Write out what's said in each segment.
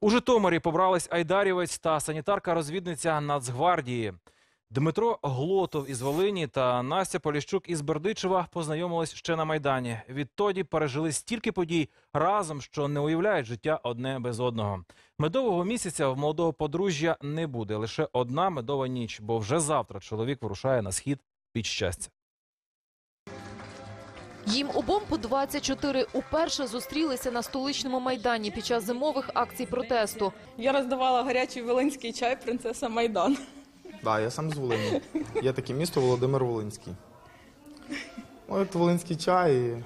У Житомирі побрались айдарівець та санітарка-розвідниця Нацгвардії. Дмитро Глотов із Волині та Настя Поліщук із Бердичева познайомились ще на Майдані. Відтоді пережили стільки подій разом, що не уявляють життя одне без одного. Медового місяця в молодого подружжя не буде. Лише одна медова ніч, бо вже завтра чоловік вирушає на схід під щастя. Їм обом по 24 уперше зустрілися на столичному майдані під час зимових акцій протесту. Я роздавала гарячий волинський чай принцеса Майдан. Так, я сам з Волині. Я таке місто Володимир Волинський. От Волинський чай,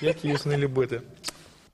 як її ж не любити.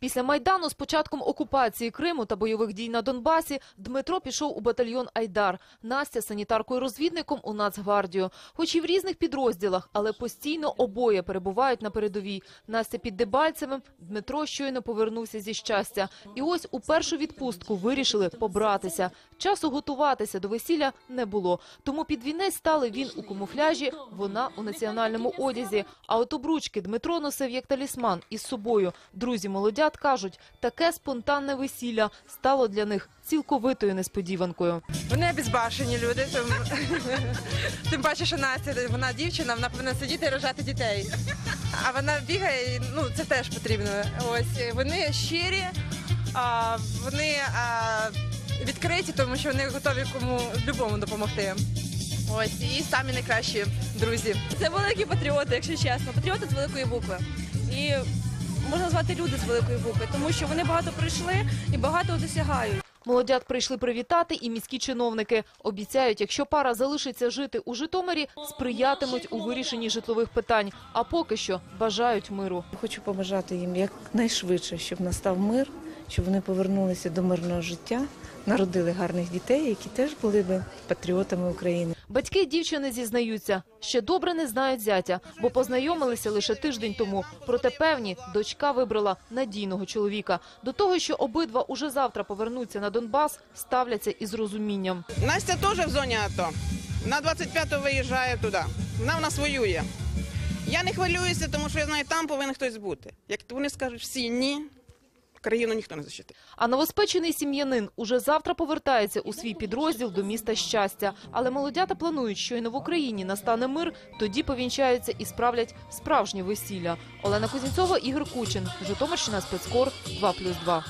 Після майдану з початком окупації Криму та бойових дій на Донбасі Дмитро пішов у батальйон Айдар. Настя санітаркою-розвідником у Нацгвардію. Хоч і в різних підрозділах, але постійно обоє перебувають на передовій. Настя під Дебальцевим, Дмитро щойно повернувся зі щастя. І ось у першу відпустку вирішили побратися. Часу готуватися до весілля не було. Тому під вінець стали він у камуфляжі, вона у національному одязі. А от обручки Дмитро носив як талісман із собою. Друзі молодят кажуть, таке спонтанне весілля стало для них цілковитою несподіванкою. Вони безбашені люди. Тим, тим паче, що Настя, вона дівчина, вона повинна сидіти і рожати дітей. А вона бігає, і, ну це теж потрібно. Ось вони щирі, а, вони а, відкриті, тому що вони готові кому любому допомогти. Ось і самі найкращі друзі. Це великі патріоти, якщо чесно. Патріоти з великої букви. І можна назвати люди з великої букви, тому що вони багато прийшли і багато досягають. Молодят прийшли привітати і міські чиновники. Обіцяють, якщо пара залишиться жити у Житомирі, сприятимуть у вирішенні житлових питань. А поки що бажають миру. Хочу побажати їм якнайшвидше, щоб настав мир, щоб вони повернулися до мирного життя, народили гарних дітей, які теж були би патріотами України. Батьки дівчини зізнаються, ще добре не знають зятя, бо познайомилися лише тиждень тому. Проте певні, дочка вибрала надійного чоловіка. До того, що обидва уже завтра повернуться на Донбас, ставляться із розумінням. Настя теж в зоні АТО. На 25-го виїжджає туди. Вона в нас воює. Я не хвилююся, тому що я знаю, там повинен хтось бути. Як вони скажуть всі ні, країну ніхто не защитить. А новоспечений сім'янин уже завтра повертається у свій підрозділ до міста щастя. Але молодята планують, що і в Україні настане мир, тоді повінчаються і справлять справжнє весілля. Олена Кузнєцова, Ігор Кучин, Житомирщина, спецкор 2+,2.